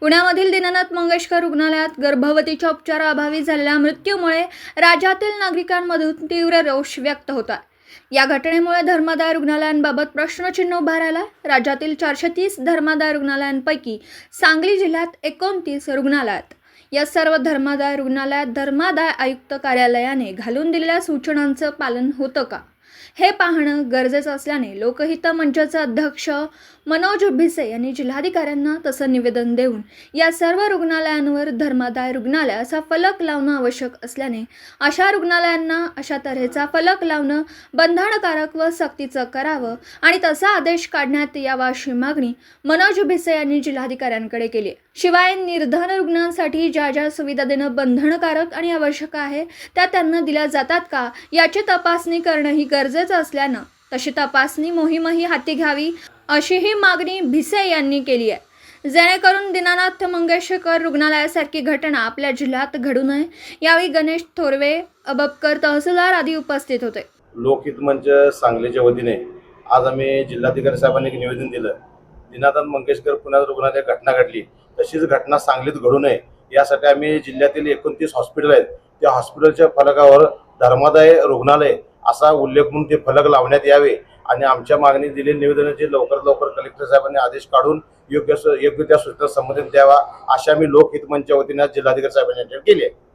पुण्यामधील दीनानाथ मंगेशकर रुग्णालयात गर्भवतीच्या उपचाराअभावी झालेल्या मृत्यूमुळे राज्यातील नागरिकांमधून तीव्र रोष व्यक्त होता या घटनेमुळे धर्मादाय रुग्णालयांबाबत प्रश्नचिन्ह उभा राहिला. राज्यातील चारशे तीस धर्मादाय रुग्णालयांपैकी सांगली जिल्ह्यात एकोणतीस रुग्णालयात. या सर्व धर्मादाय रुग्णालयात धर्मादाय आयुक्त कार्यालयाने घालून दिलेल्या सूचनांचं पालन होतं का? हे पाहणं गरजेचं असल्याने लोकहित मंचाचे अध्यक्ष मनोज भिसे यांनी जिल्हाधिकाऱ्यांना तसं निवेदन देऊन या सर्व रुग्णालयांवर धर्मादाय रुग्णालय असा फलक लावणं आवश्यक असल्याने अशा रुग्णालयांना अशा तऱ्हेचा फलक लावणं बंधनकारक व सक्तीचं करावं आणि तसा आदेश काढण्यात यावा अशी मागणी मनोज भिसे यांनी जिल्हाधिकाऱ्यांकडे केली. शिवाय निर्धन रुग्णांसाठी ज्या ज्या सुविधा देणं बंधनकारक आणि आवश्यक आहे त्या त्यांना दिल्या जातात का याची तपासणी करणंही गरजेचं गरजेचं असल्यानं तशी तपासणी मोहीमही हाती घ्यावी अशीही मागणी भिसे यांनी केली आहे. जेणेकरून दीनानाथ मंगेशकर रुग्णालयासारखी घटना आपल्या जिल्ह्यात घडू नये. यावेळी गणेश थोरवे अबबकर तहसीलदार आदी उपस्थित होते. लोकहित मंच सांगलीच्या वतीने आज आम्ही जिल्हाधिकारी साहेबांनी एक निवेदन दिलं. दिनानाथ मंगेशकर पुण्यात रुग्णालय घटना घडली. तशीच घटना सांगलीत घडू नये. यासाठी आम्ही जिल्ह्यातील एकोणतीस हॉस्पिटल आहेत. त्या हॉस्पिटलच्या फलकावर धर्मादाय रुग्णालय असा उल्लेख म्हणून ते फलक लावण्यात यावे आणि आमच्या मागणी दिलेल्या निवेदनाचे लवकरात लवकर कलेक्टर साहेबांनी आदेश काढून योग्य योग्य त्या सूचना संबंधित द्यावा अशा मी लोकहित मंचच्या वतीने जिल्हाधिकारी साहेबांनी केली. आहे